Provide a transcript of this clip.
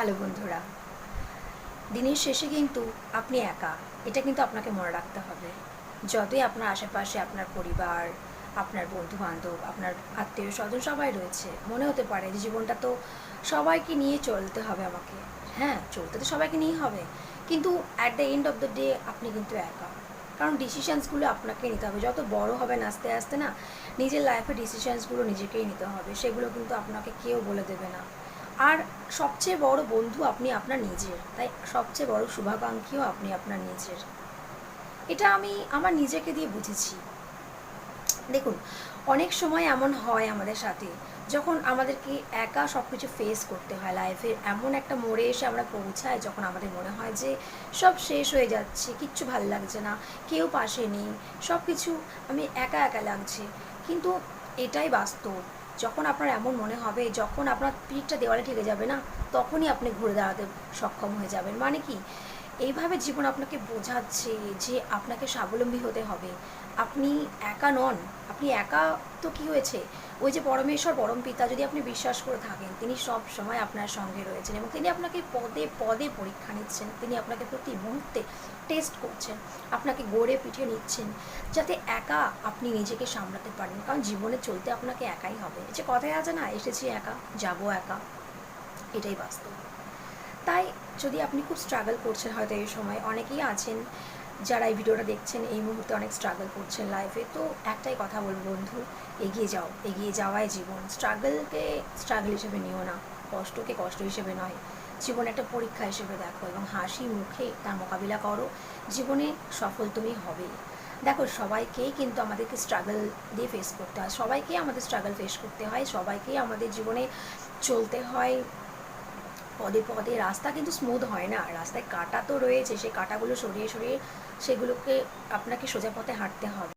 Hello বন্ধুরা। দিনের শেষে কিন্তু আপনি একা, এটা কিন্তু আপনাকে মনে রাখতে হবে। যতই আপনার আশেপাশে আপনার পরিবার, আপনার বন্ধু বান্ধব আপনার আত্মীয় স্বজন সবাই রয়েছে, মনে হতে পারে যে জীবনটা তো সবাইকে নিয়ে চলতে হবে আমাকে। হ্যাঁ চলতে তো সবাইকে নিয়েই হবে। কিন্তু at the end of the day আপনি কিন্তু একা। কারণ ডিসিশানসগুলো আপনাকে নিতে হবে। যত বড় হবেন আস্তে আস্তে না, নিজের লাইফে ডিসিশানসগুলো নিজেকেই নিতে হবে। সেগুলো কিন্তু আপনাকে কেউ বলে দেবে না। আর সবচেয়ে বড় বন্ধু আপনি আপনার নিজের, তাই সবচেয়ে বড় শুভাকাঙ্ক্ষীও আপনি আপনার নিজের। এটা আমি আমার নিজেকে দিয়ে বুঝেছি। দেখুন, অনেক সময় এমন হয় আমাদের সাথে, যখন আমাদেরকে একা সব কিছু ফেস করতে হয় লাইফের এমন একটা মোড়ে এসে আমরা পৌঁছাই যখন আমাদের মনে হয় যে সব শেষ হয়ে যাচ্ছে, কিচ্ছু ভালো লাগছে না, কেউ পাশে নেই সব কিছু আমি একা একা লাগছে। কিন্তু এটাই বাস্তব। যখন আপনার এমন মনে হবে, যখন আপনার পিঠটা দেওয়ালে ঠেকে যাবে না, তখনই আপনি ঘুরে দাঁড়াতে সক্ষম হয়ে যাবেন। মানে কি? এইভাবে জীবন আপনাকে বোঝাচ্ছে যে আপনাকে স্বাবলম্বী হতে হবে। আপনি একা নন আপনি একা তো কি হয়েছে? ওই যে পরমেশ্বর পরম পিতা যদি আপনি বিশ্বাস করে থাকেন, তিনি সব সময় আপনার সঙ্গে রয়েছেন এবং তিনি আপনাকে পদে পদে পরীক্ষা নিচ্ছেন। তিনি আপনাকে প্রতি মুহূর্তে টেস্ট করছেন, আপনাকে গড়ে পিঠে নিচ্ছেন, যাতে একা আপনি নিজেকে সামলাতে পারেন। কারণ জীবনে চলতে আপনাকে একাই হবে। যে কথায় আছে না, এসেছি একা, যাব একা। এটাই বাস্তব। তাই যদি আপনি খুব স্ট্রাগল করছেন হয়তো এই সময়, অনেকেই আছেন যারা এই ভিডিওটা দেখছেন, এই মুহূর্তে অনেক স্ট্রাগল করছেন লাইফে তো একটাই কথা বলব বন্ধু, এগিয়ে যাও, এগিয়ে যাওয়াই জীবন। স্ট্রাগলকে স্ট্রাগল হিসেবে নিও না, কষ্টকে কষ্ট হিসেবে নয়। জীবন একটা পরীক্ষা হিসেবে দেখো এবং হাসি মুখে তার মোকাবিলা করো। জীবনে সফল তুমি হবেই দেখো সবাইকেই কিন্তু আমাদেরকে স্ট্রাগল দিয়ে ফেস করতে হয়। সবাইকেই আমাদের স্ট্রাগল ফেস করতে হয় সবাইকেই আমাদের জীবনে চলতে হয়। পদে পদে রাস্তা কিন্তু স্মুথ হয় না। রাস্তায় কাটা তো রয়েছে, সেই কাটাগুলো সরিয়ে সরিয়ে সেগুলোকে আপনাকে সোজা পথে হাঁটতে হবে।